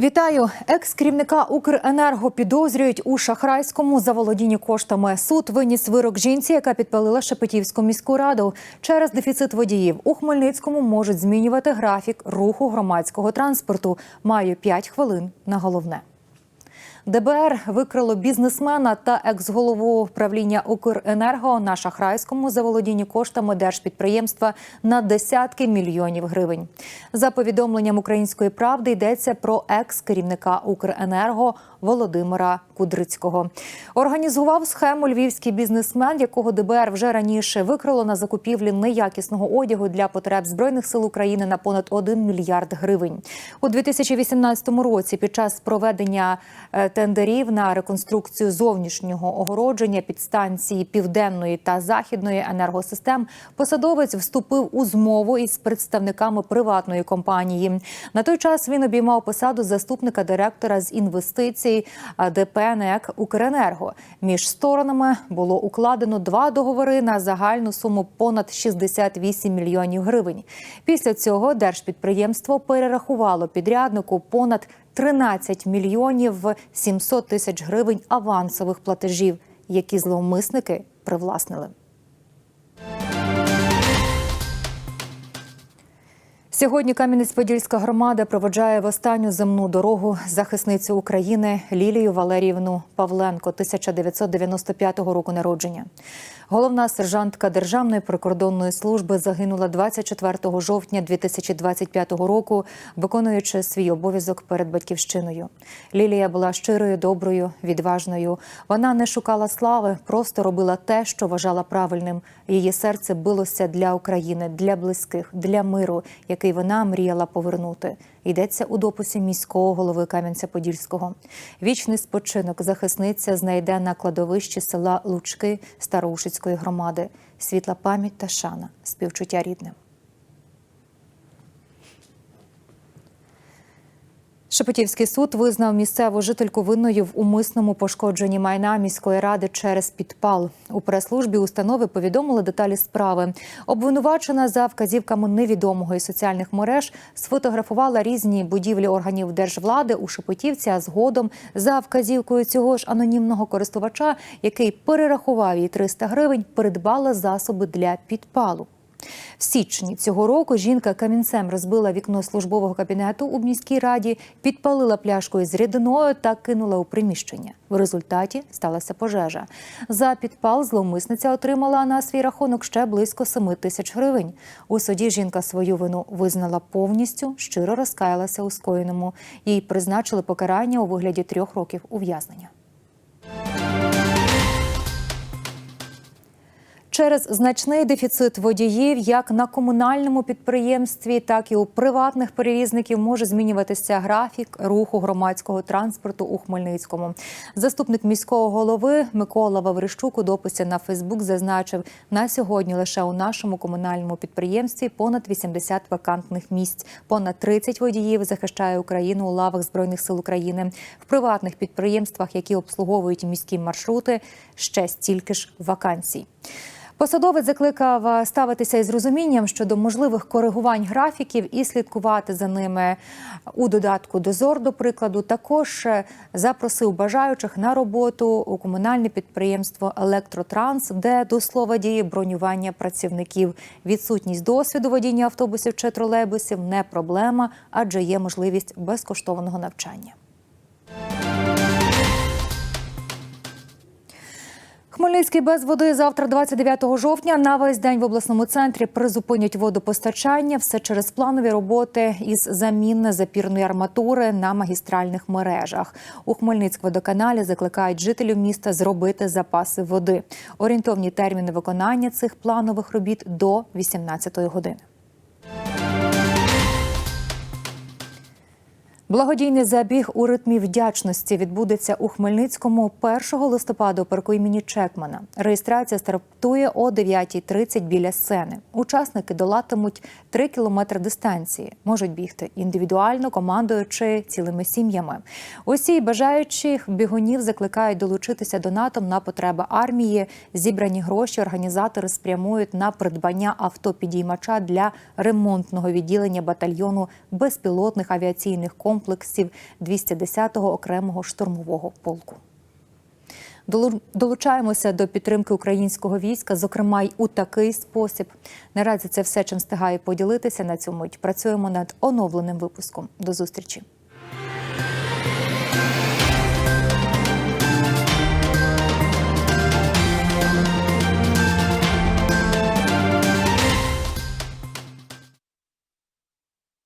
Вітаю! Екс-керівника Укренерго підозрюють у шахрайському заволодінні коштами. Суд виніс вирок жінці, яка підпалила Шепетівську міську раду. Через дефіцит водіїв у Хмельницькому можуть змінювати графік руху громадського транспорту. Маю 5 хвилин на головне. ДБР викрило бізнесмена та екс-голову правління Укренерго на шахрайському заволодінні коштами держпідприємства на десятки мільйонів гривень. За повідомленням української правди йдеться про екс-керівника Укренерго Володимира Кудрицького. Організував схему львівський бізнесмен, якого ДБР вже раніше викрило на закупівлі неякісного одягу для потреб збройних сил України на понад 1 мільярд гривень. У 2018 році під час проведення е, тендерів на реконструкцію зовнішнього огородження підстанції південної та західної енергосистем посадовець вступив у змову із представниками приватної компанії. На той час він обіймав посаду заступника директора з інвестицій ДП НЕК Укренерго. Між сторонами було укладено два договори на загальну суму понад 68 мільйонів гривень. Після цього держпідприємство перерахувало підряднику понад 13 мільйонів 700 тисяч гривень авансових платежів, які зловмисники привласнили. Сьогодні Кам'янець-Подільська громада проводжає в останню земну дорогу захисницю України Лілію Валеріївну Павленко, 1995 року народження. Головна сержантка Державної прикордонної служби загинула 24 жовтня 2025 року, виконуючи свій обов'язок перед батьківщиною. Лілія була щирою, доброю, відважною. Вона не шукала слави, просто робила те, що вважала правильним. Її серце билося для України, для близьких, для миру, який вона мріяла повернути. Йдеться у дописі міського голови Кам'янця-Подільського. Вічний спочинок захисниця знайде на кладовищі села Лучки Староушицької громади. Світла пам'ять та шана, співчуття рідним. Шепетівський суд визнав місцеву жительку винною в умисному пошкодженні майна міської ради через підпал. У прес-службі установи повідомили деталі справи. Обвинувачена за вказівками невідомого із соціальних мереж сфотографувала різні будівлі органів держвлади у Шепетівці, а згодом за вказівкою цього ж анонімного користувача, який перерахував їй 300 гривень, придбала засоби для підпалу. В січні цього року жінка камінцем розбила вікно службового кабінету у міській раді, підпалила пляшкою з рідиною та кинула у приміщення. В результаті сталася пожежа. За підпал зловмисниця отримала на свій рахунок ще близько 7 тисяч гривень. У суді жінка свою вину визнала повністю, щиро розкаялася у скоєному. Їй призначили покарання у вигляді трьох років ув'язнення. Через значний дефіцит водіїв як на комунальному підприємстві, так і у приватних перевізників може змінюватися графік руху громадського транспорту у Хмельницькому. Заступник міського голови Микола Ваврищук у дописі на Фейсбук зазначив, на сьогодні лише у нашому комунальному підприємстві понад 80 вакантних місць, понад 30 водіїв захищає Україну у лавах збройних сил України. В приватних підприємствах, які обслуговують міські маршрути, ще стільки ж вакансій. Посадовець закликав ставитися із розумінням щодо можливих коригувань графіків і слідкувати за ними у додатку Дозор, до прикладу. Також запросив бажаючих на роботу у комунальне підприємство Електротранс, де до слова діє бронювання працівників. Відсутність досвіду водіння автобусів чи тролейбусів не проблема, адже є можливість безкоштовного навчання. Хмельницький без води завтра, 29 жовтня, на весь день в обласному центрі призупинять водопостачання. Все через планові роботи із заміни запірної арматури на магістральних мережах. У Хмельницькводоканалі закликають жителів міста зробити запаси води. Орієнтовні терміни виконання цих планових робіт до 18 години. Благодійний забіг у ритмі вдячності відбудеться у Хмельницькому 1 листопада у парку імені Чекмана. Реєстрація стартує о 9.30 біля сцени. Учасники долатимуть 3 кілометри дистанції. Можуть бігти індивідуально, командою чи цілими сім'ями. Усі бажаючих бігунів закликають долучитися донатом на потреби армії. Зібрані гроші організатори спрямують на придбання автопідіймача для ремонтного відділення батальйону безпілотних авіаційних комплексів комплексів 210-го окремого штурмового полку. Долу- Долучаємося до підтримки українського війська, зокрема й у такий спосіб. Наразі це все, чим встигаю поділитися на цю мить. Працюємо над оновленим випуском. До зустрічі.